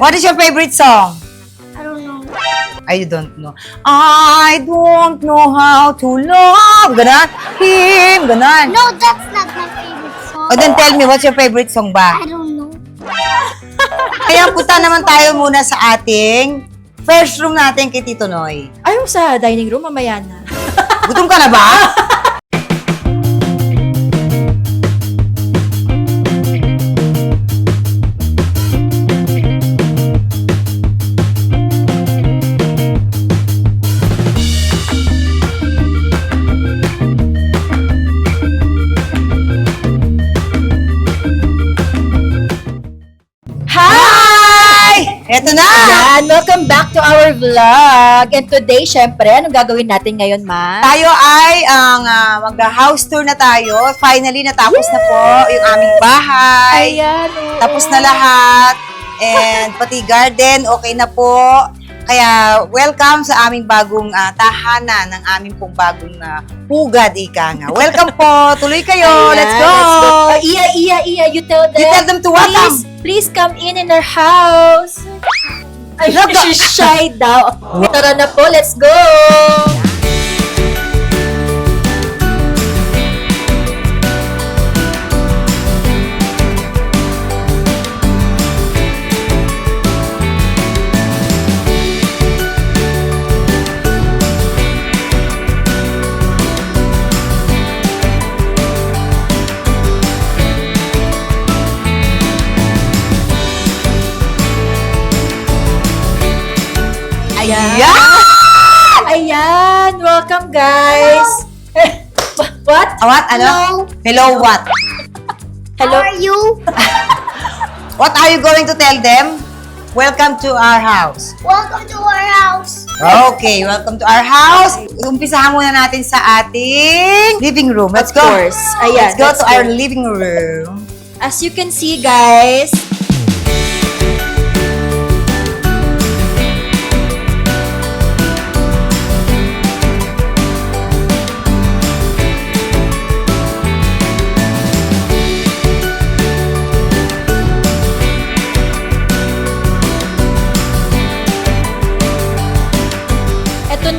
What is your favorite song? I don't know. I don't know. I don't know how to love. Ganon. Him. Ganon. No, that's not my favorite song. O then tell me, what's your favorite song ba? I don't know. Kaya punta naman tayo muna sa ating first room natin kay Tito Noy. Ayaw sa dining room, mamaya na. Gutom ka na ba? Eto na! Yan, welcome back to our vlog. And today, syempre, anong gagawin natin ngayon, ma? Tayo ay ang ah, mag-house tour na tayo. Finally, natapos na po yung aming bahay. Ayan. oo. Tapos na lahat. And pati garden, okay na po. Kaya welcome sa aming bagong ah, tahanan ng aming pong bagong na pugad, ika nga. Welcome po. Tuloy kayo. Ayan, let's go. Uh, Iya, iya, iya. You tell them. You tell them to welcome. Please, please come in in our house. Ay, shy daw. Tara na po, let's go. Ayan! Ayan, welcome guys. What? What? Ano? Hello, what? Hello? How are you? What are you going to tell them? Welcome to our house. Welcome to our house. Okay, welcome to our house. Umpisahan muna natin sa ating living room. Let's Of go. course. Ayan, let's go let's to go. our living room. As you can see, guys,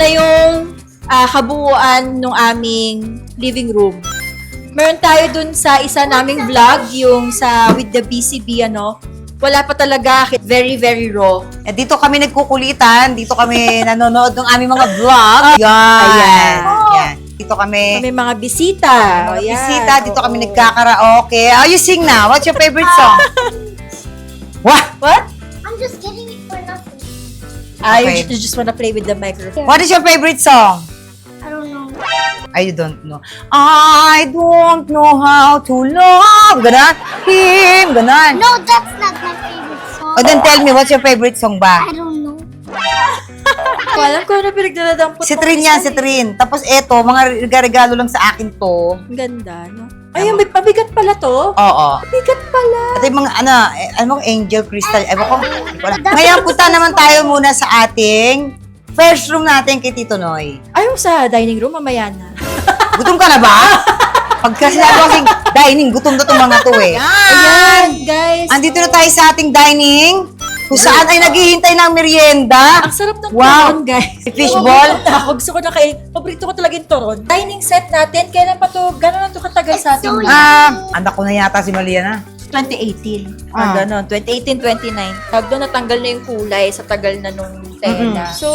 na yung ah, kabuuan ng aming living room. Meron tayo dun sa isa naming vlog, yung sa with the BCB, ano. Wala pa talaga, very, very raw. Eh, dito kami nagkukulitan. Dito kami nanonood ng aming mga vlog. Yan. Ayan. Yan. Dito kami. May mga bisita. Mga O, yan. bisita. Dito kami Oo. nagkakaraoke. Oh, you sing na. What's your favorite song? What? What? You Okay. ju- you just wanna play with the microphone. What is your favorite song? I don't know. I don't know. I don't know how to love. Ganon. Him. Ganon. No, that's not my favorite song. O then tell me, what's your favorite song ba? I don't know. Ko alam ko ano pinagdadadampot Si mong Trin isa yan, si eh. Trin. Tapos eto, mga regalo lang sa akin to. Ang ganda, no? Ayun, may pabigat pala to. Oo. Pabigat pala. At yung mga, ano, eh, ano mo, angel crystal. Ewan ko. alam. Ngayon, punta naman tayo muna sa ating first room natin kay Tito Noy. Ayaw sa dining room, mamaya na. Gutom ka na ba? Pagka sinabi ko kasing dining, gutom na itong mga to eh. Ayan, guys. Andito na tayo sa ating dining, kung saan ay naghihintay ng merienda. Ang sarap ng Wow. turon, guys. Fishball? Ako, gusto ko na kayo. Paborito ko talaga yung turon. Dining set natin, kailan pa to, gano'n na to katagal sa atin? Ah, anak ko na yata si Malia na. 2018. Ah. Ah, gano'n. 2018, 2019. Tag doon natanggal na yung kulay sa tagal na nung tela. So,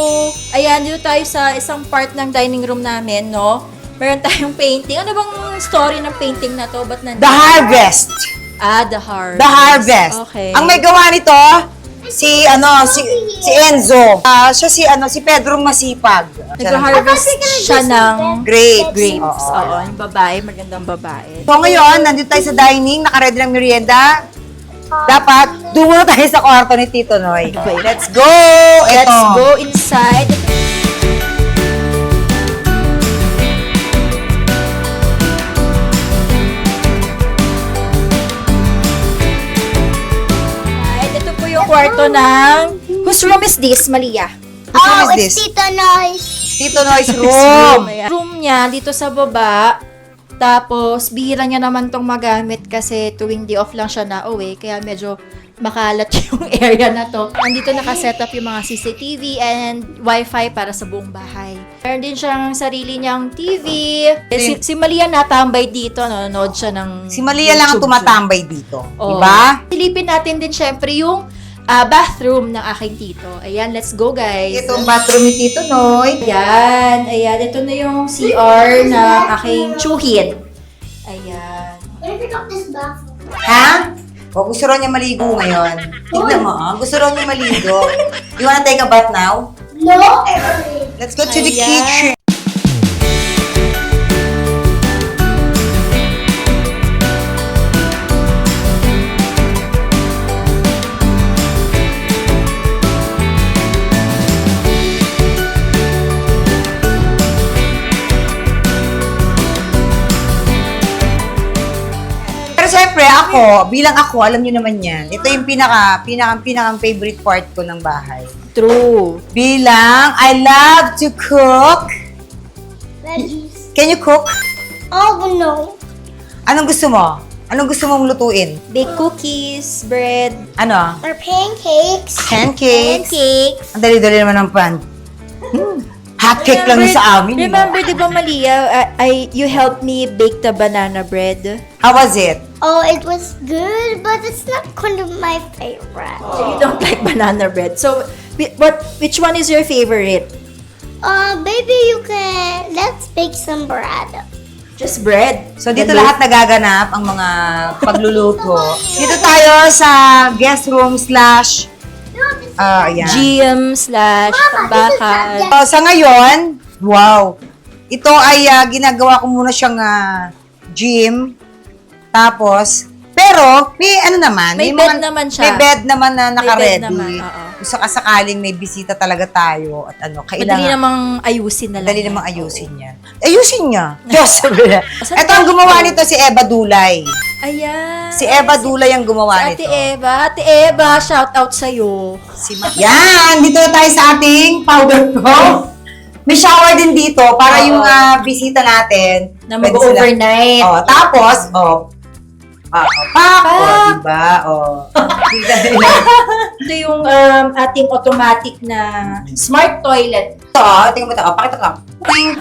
ayan, dito tayo sa isang part ng dining room namin, no? Meron tayong painting. Ano bang story ng painting na to? Ba't nandito? The Harvest. Ah, The Harvest. The Harvest. Okay. Ang may gawa nito, si ano, si si Enzo. Ah, siya si ano, si Pedro Masipag. Nag-harvest siya ng Grapes. grapes. Oo. Oo, yung babae, magandang babae. So ngayon, nandito tayo sa dining, nakaready ng merienda. Dapat, doon muna tayo sa kwarto ni Tito Noy. Okay. Let's go! Let's Eto. go inside. Kwarto ng... Whose room is this, Malia? Whose room Oh, is it's this? Tita Noise. Tito Noy's room. Ayan. Room niya dito sa baba. Tapos, bihira niya naman tong magamit kasi tuwing day off lang siya na uwi. Kaya medyo makalat yung area na to. Andito nakaset up yung mga CCTV and Wi-Fi para sa buong bahay. Meron din siyang sarili niyang TV. Eh, Si, si Malia natambay dito, nanonood siya ng Si Malia lang ang YouTube tumatambay dito. Oo. Diba? Silipin natin din syempre yung ah, bathroom ng aking tito. Ayan, let's go guys. Ito ang bathroom ni Tito Noy. Ayan, ayan. Ito na yung CR ng aking chuhin. Ayan. Can I pick up this bathroom? Ha? O gusto raw niya maligo ngayon. Tignan mo, ah. gusto raw niya maligo. You wanna take a bath now? No, Erin. Let's go to the Ayan. kitchen. Ako, bilang ako, alam niyo naman yan, ito yung pinaka, pinaka, pinaka favorite part ko ng bahay. True. Bilang, I love to cook. Veggies. Can you cook? Oh, no. Anong gusto mo? Anong gusto mong lutuin? Bake cookies, bread, Ano? Or pancakes. Pancakes. pancakes. Ang dali-dali naman ng pan. Hmm. Hot cake lang Remember- sa amin. Remember, di ba, Malia, I, I- you helped me bake the banana bread? How was it? Oh, it was good, but it's not kind of my favorite. So you don't like banana bread. So, whi- what? which one is your favorite? Uh, maybe you can. Let's bake some bread. Just bread. So dito lahat nagaganap ang mga pagluluto. dito tayo sa guest room slash ah ayan. GM slash bakal. So, sa ngayon, wow. Ito ay ah, ginagawa ko muna siyang ah, gym. Tapos, pero may ano naman, May mga- bed naman siya. May bed naman na May naka-ready. bed naman, oo. May bisita talaga tayo at ano, Madali kailangan namang ayusin na lang. Madali namang ayusin yan. Ayusin niya. Diyos, Ito ang gumawa ito? nito si Eva Dulay. Ayan. Si Eva Dulay ang gumawa Si Ate nito. Eva. Ate Eva, shout out sa'yo. Si Ma- Yan! Dito na tayo sa ating powder ko. May shower din dito para Oo. yung ah, bisita natin. Na pwede sila- mag-overnight. Oh, tapos, oh, Ah, oh, pak! Oh, Pak! diba? Oh. Ito yung um, ating automatic na smart toilet. Ito, tingnan mo ito. Oh, pakita ko lang. Poing.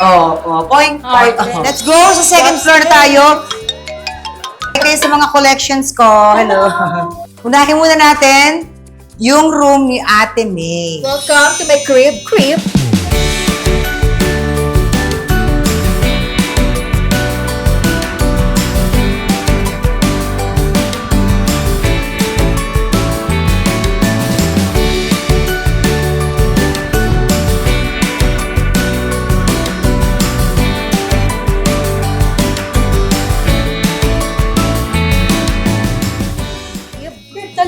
Oh, oh, poing, Oh, poing. okay. Let's go sa second floor na tayo. Okay, sa mga collections ko. Hello. Unahin muna natin yung room ni Ate May. Welcome to my. Crib? Crib,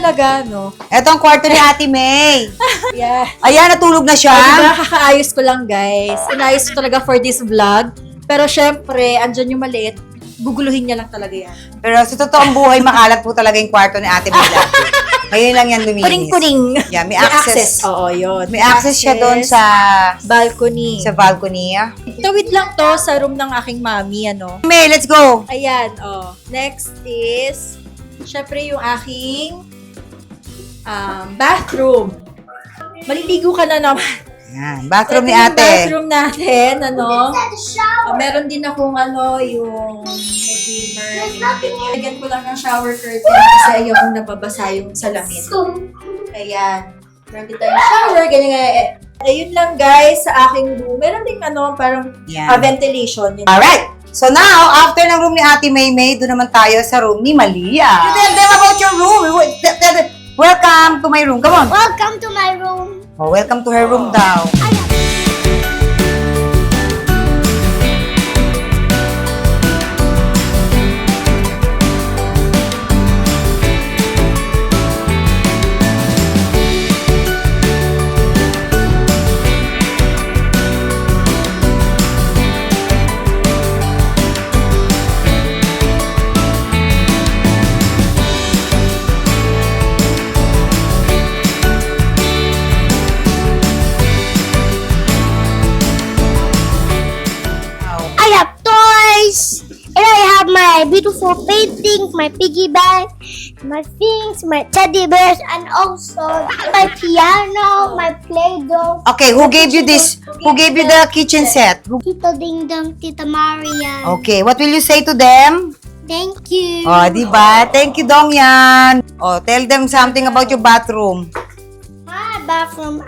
talaga, no? Ito ang kwarto ni Ate May. Yeah. Ayan, natulog na siya. Ah, diba, kakaayos ko lang, guys. Inayos ko talaga for this vlog. Pero syempre, andyan yung maliit. Guguluhin niya lang talaga yan. Pero sa totoong buhay, makalat po talaga yung kwarto ni Ate May dati. Ngayon lang yan luminis. Puning-puning. Yeah, may access. Oo, yun. May access siya doon sa balcony. sa balcony. Tawid lang to sa room ng aking mami, ano. May, let's go. Ayan, oh. Next is, syempre yung aking um, bathroom. Maliligo ka na naman. Yan, bathroom ni Ate. bathroom natin, ano. Oh, meron din akong ano, yung may dimmer. Lagyan ko lang ng shower curtain kasi ayokong nababasa yung salamin. Ayan. Meron din tayong shower, ganyan nga. Eh, Ayun lang guys, sa aking room. Meron din ano, parang Yan. ah, ventilation. Yun. Alright. So now, after ng room ni Ate Maymay, doon naman tayo sa room ni Malia. Tell them about your room. Tell them, Welcome to my room. Come on. Welcome to my room. Oh, welcome to her room daw. I beautiful painting, my piggy bank. my things, my teddy bears, and also my piano, my play-doh. Okay, who gave you this? Who gave you the kitchen set? Who- Tito Ding Dong, Tita Maria. Okay, what will you say to them? Thank you. Oh, di ba? Thank you, Dongyan. Oh, tell them something about your bathroom. My bathroom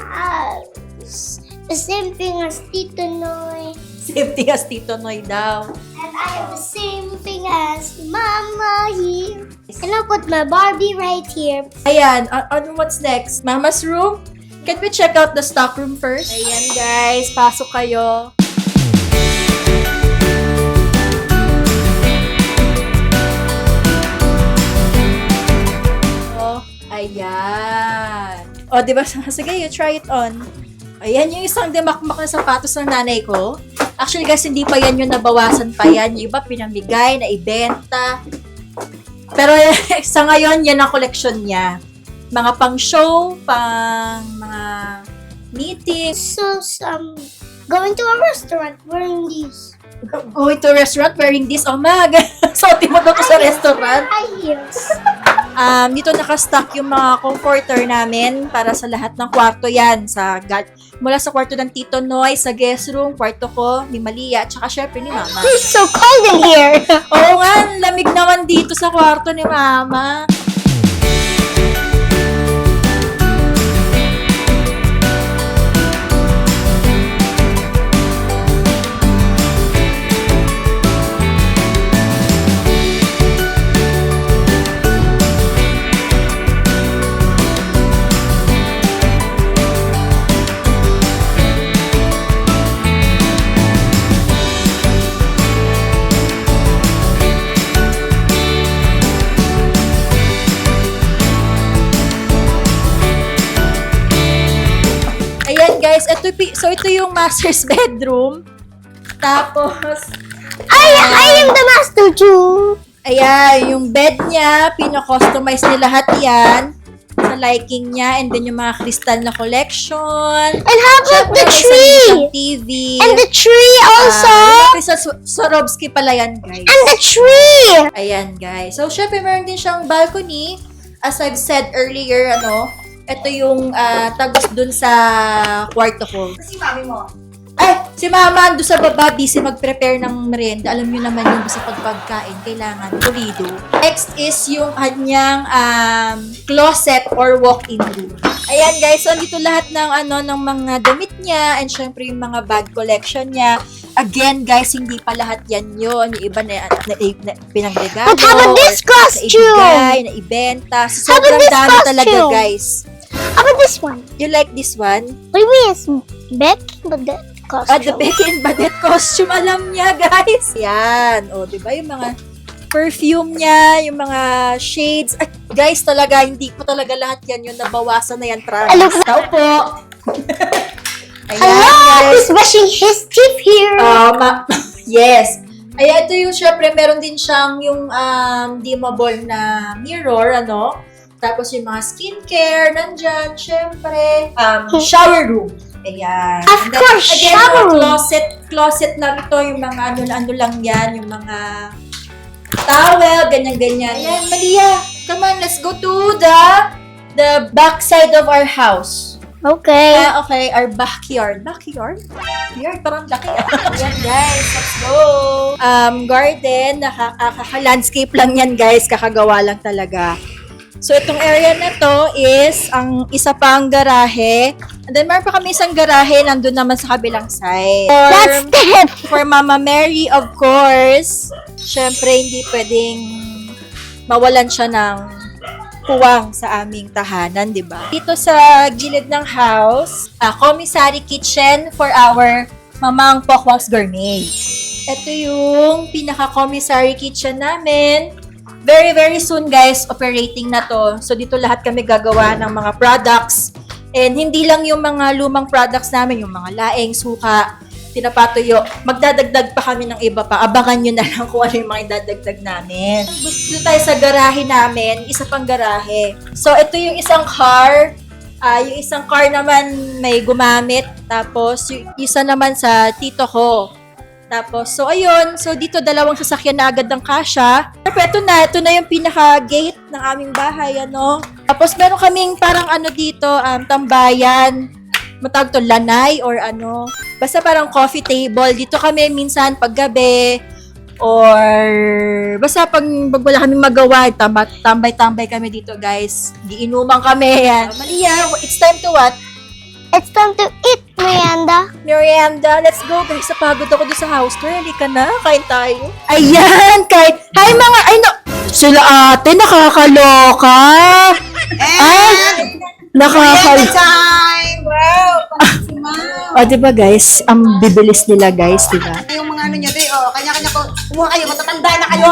is the same thing as Tito Noy. Same thing as Tito Noy daw. And I have the same thing as Mama here. And I put my Barbie right here. Ayan, a- ano what's next? Mama's room? Can we check out the stock room first? Ayan guys, pasok kayo. Oh, ayan. O, di ba? Sige, you try it on. Ayan, yung isang dimakmak na sapatos ng nanay ko. Actually, guys, hindi pa yan yung nabawasan pa yan. Yung iba, pinamigay, na ibenta. Pero sa ngayon, yan ang collection niya. Mga pang show, pang mga meetings, So, some going to a restaurant wearing these. Going to restaurant wearing this. Oh, mag! Suotin mo to sa restaurant. High heels. Um, dito nakastock yung mga comforter namin para sa lahat ng kwarto yan. Sa, ga- mula sa kwarto ng Tito Noy, sa guest room, kwarto ko, ni Malia, at saka syempre ni Mama. It's so cold in here. Oo nga, lamig naman dito sa kwarto ni Mama. Ito, so ito yung master's bedroom. Tapos, I, I am the master too. Ayan, yung bed niya, pinakustomize niya lahat yan sa liking niya. And then yung mga crystal na collection. And how about Siyempre, the tree? TV. And the tree also. Ah, crystal Sw- Swarovski pala yan, guys. And the tree. Ayan, guys. So, syempre, meron din siyang balcony. As I've said earlier, ano, ito yung ah, tagos dun sa kwarto ko. Si mami mo. Ay, si mama ando sa baba, busy mag-prepare ng merienda. Alam niyo naman yung sa pagpagkain, kailangan pulido. Next is yung kanyang um, closet or walk-in room. Ayan guys, so andito lahat ng ano ng mga damit niya and syempre yung mga bag collection niya. Again guys, hindi pa lahat yan yun. Yung iba na, na, na, pinagregalo. But how about this costume? naibigay, naibenta. So, sobrang dami talaga guys. About this one? You like this one? Mean it's Becky, but the costume? Ah, the Becky and Badette costume, alam niya, guys. Yan. O, di ba? Yung mga perfume niya, yung mga shades. At guys, talaga, hindi ko talaga lahat yan yung nabawasan na yan, promise. Hello. Tao po. Ayan, Hello, guys. brushing his teeth here. Ah, ma- yes. Ay, ito yung, syempre, meron din siyang yung um, dimmable na mirror, ano? Tapos yung mga skincare, nandyan, syempre. Um, shower room. Ayan. Of And then, course, again, shower room. Closet, closet lang ito, yung mga ano-ano lang yan, yung mga towel, ganyan-ganyan. Ayan, Malia, come on, let's go to the the back side of our house. Okay. Ah, okay, our backyard. Backyard? Backyard, parang laki. Ayan, guys, let's go. Um, garden, naka, ah, kaka-landscape lang yan, guys. Kakagawa lang talaga. So, itong area na to is ang isa pang garahe. And then, meron pa kami isang garahe nandun naman sa kabilang side. That's For, it. for Mama Mary, of course, syempre, hindi pwedeng mawalan siya ng puwang sa aming tahanan, di ba? Dito sa gilid ng house, a commissary kitchen for our Mamang Pokwang's Gourmet. Ito yung pinaka-commissary kitchen namin. Very, very soon, guys, operating na to. So, dito lahat kami gagawa ng mga products. And hindi lang yung mga lumang products namin, yung mga laeng, suka, tinapatuyo. Magdadagdag pa kami ng iba pa. Abangan nyo na lang kung ano yung mga idadagdag namin. Dito tayo sa garahe namin, isa pang garahe. So, ito yung isang car. Ah, yung isang car naman may gumamit. Tapos, yung isa naman sa tito ko. Tapos, so ayun, so dito dalawang sasakyan na agad ng kasha. Pero ito na, ito na yung pinaka-gate ng aming bahay, ano. Tapos meron kaming parang ano dito, um, tambayan, matawag to lanay or ano. Basta parang coffee table. Dito kami minsan paggabi or basta pag, pag wala kaming magawa, tamba- tambay-tambay kami dito, guys. Giinuman kami. Yan. Malia, it's time to what? It's time to eat, Miranda. Merienda, let's go guys. Napagod ako doon sa house tour. Hindi ka na, kain tayo. Ayan, kain. Hi mga, ay no. Sila ate, nakakaloka. Ay, Merienda nakakal... time! Wow! Pang si Ma'am. O, diba guys, ang bibilis nila guys, diba? Yung mga ano nyo, di, oh, kanya-kanya ko, kumuha kayo, matatanda na kayo.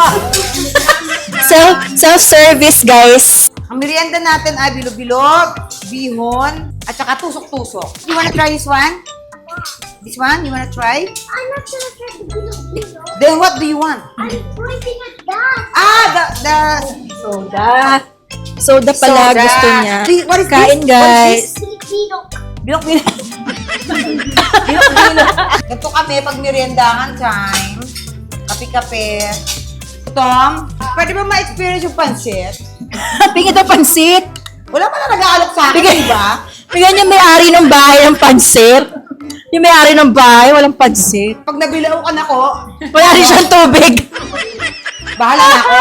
Self, self-service guys. Ang merienda natin ay bilog-bilog, bihon, at saka tusok-tusok. You wanna try this one? This one? You wanna try? I'm not gonna try be no Then what do you want? I'm pointing at that. Ah, the, the Soda. Soda pala soda. gusto niya. Wait, What is Kain this? guys. Filipino. Bilok-bilok. Bilok-bilok. Ganito kami pag meriendahan time. Kape-kape. Tom, pwede ba ma-experience yung pansit? Pingin ito pansit. Wala pa na nag-aalok sa akin, Bigay- di ba? Bigyan yung may-ari ng bahay ng pansit. Yung may-ari ng bahay, walang pansit. Pag nabilaukan ako, Wala rin siyang tubig. bahala na ako.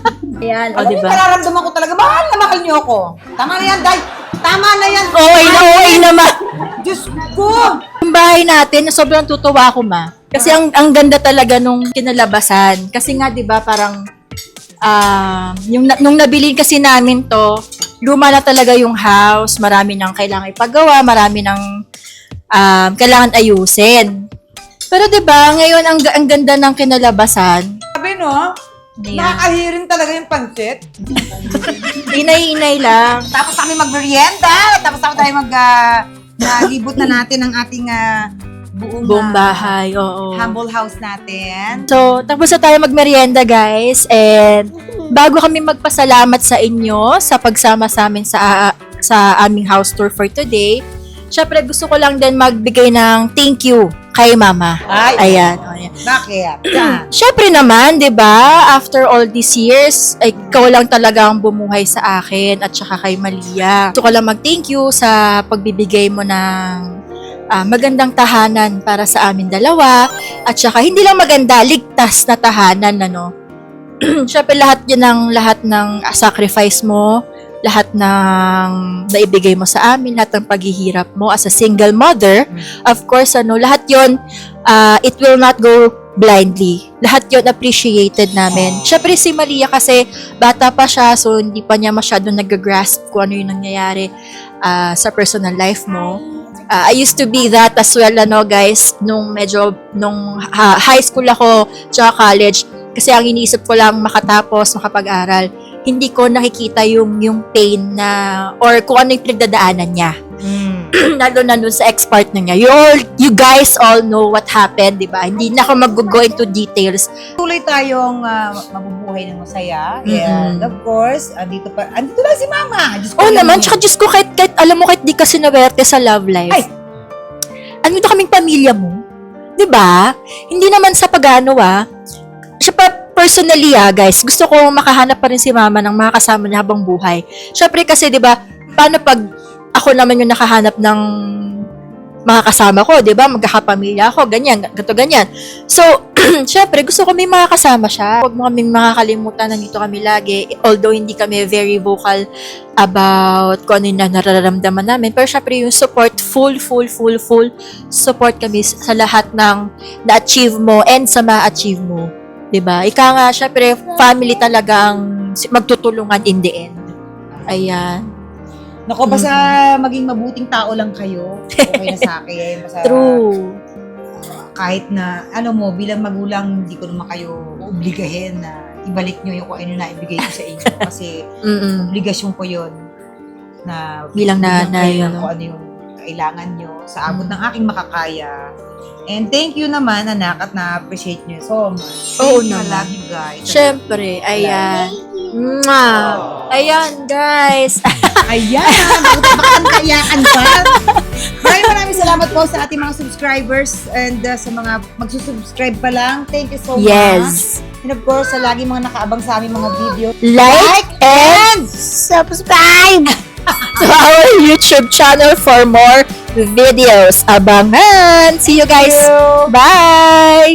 Ayan, o Alam diba? mo, nararamdaman ko talaga, mahal na mahal niyo ako. Tama na yan, Day. Tama na yan. Okay na, okay naman. Diyos ko. Yung bahay natin, sobrang tutuwa ako, ma. Kasi ang, ang ganda talaga nung kinalabasan. Kasi nga, di ba, parang, ah, yung, nung nabili kasi namin to, luma na talaga yung house, marami nang kailangan ipagawa, marami nang um, kailangan ayusin. Pero 'di ba, ngayon ang, ang ganda ng kinalabasan. Sabi no, Ayan. nakakahirin talaga yung pansit. Inay-inay lang. Tapos kami magmerienda. Tapos ako tayo mag, uh, na natin ang ating ah, buong, Buong ah, bahay, oo. humble house natin. So, tapos na tayo magmerienda, guys. And bago kami magpasalamat sa inyo sa pagsama sa amin sa sa aming house tour for today, syempre gusto ko lang din magbigay ng thank you kay Mama. Ay. Ayan. ayan. Bakit? Syempre naman, 'di ba? After all these years, ay ikaw lang talaga ang bumuhay sa akin at saka kay Malia. Gusto ko lang mag-thank you sa pagbibigay mo ng ah, magandang tahanan para sa amin dalawa at saka hindi lang maganda, ligtas na tahanan ano. Syempre lahat 'yan ng lahat ng ah, sacrifice mo, lahat ng naibigay mo sa amin, lahat ng paghihirap mo as a single mother. Of course, ano, lahat 'yon ah, it will not go blindly. Lahat yon appreciated namin. Syempre si Malia kasi bata pa siya so hindi pa niya masyado nag-grasp kung ano yung nangyayari ah, sa personal life mo. Ah, I used to be that as well ano guys nung medyo nung ha- high school ako tsaka college kasi ang iniisip ko lang makatapos, makapag-aral. Hindi ko nakikita yung yung pain na or kung ano yung pinagdadaanan niya lalo na dun sa ex-partner niya. You, all, you guys all know what happened, di ba? Hindi na ako mag-go into details. Tuloy tayong ah, mabubuhay ng masaya. And of course, andito pa, andito lang si Mama. Diyos ko, Oo alam naman, niyo. tsaka Diyos ko, kahit, kahit alam mo, kahit di ka sinawerte sa love life. Ay! Ano ito kaming pamilya mo? Di ba? Hindi naman sa pagano ah. Siya pa, personally ah, guys, gusto ko makahanap pa rin si mama ng mga kasama niya habang buhay. Syempre kasi, di ba, paano pag ako naman yung nakahanap ng mga kasama ko, di ba? Magkakapamilya ako, ganyan, ganito, ganyan. So, syempre, gusto ko may mga kasama siya. Huwag mo kaming makakalimutan na nandito kami lagi. Although, hindi kami very vocal about kung ano yung nararamdaman namin. Pero syempre, yung support, full, full, full, full support kami sa lahat ng na-achieve mo and sa ma-achieve mo. 'Di ba? Ika nga, syempre, family talaga ang magtutulungan in the end. Ayan. Nako, basta maging mabuting tao lang kayo. Okay na sa akin. Basta True. kahit na, ano mo, bilang magulang, hindi ko naman kayo obligahin na ibalik nyo yung kung ano na ibigay ko sa inyo. Kasi Mm-mm. obligasyon ko yun na Bilang bigyan nanay, kayo ng ano. kung ano yung kailangan nyo sa abot Mm. ng aking makakaya. And thank you naman, anak, at na-appreciate nyo so much. Oo Thank you, I naman. love you guys. Syempre, ayan. Mwah! Ayan, guys. Ayan! Baka kayakan pa. Maraming maraming salamat po sa ating mga subscribers and uh, sa mga magsusubscribe pa lang. Thank you so much. Yes. And of course, sa lagi mga nakaabang sa aming mga video. Like and Subscribe! to our YouTube channel for more videos. Abangan! See you guys! Bye!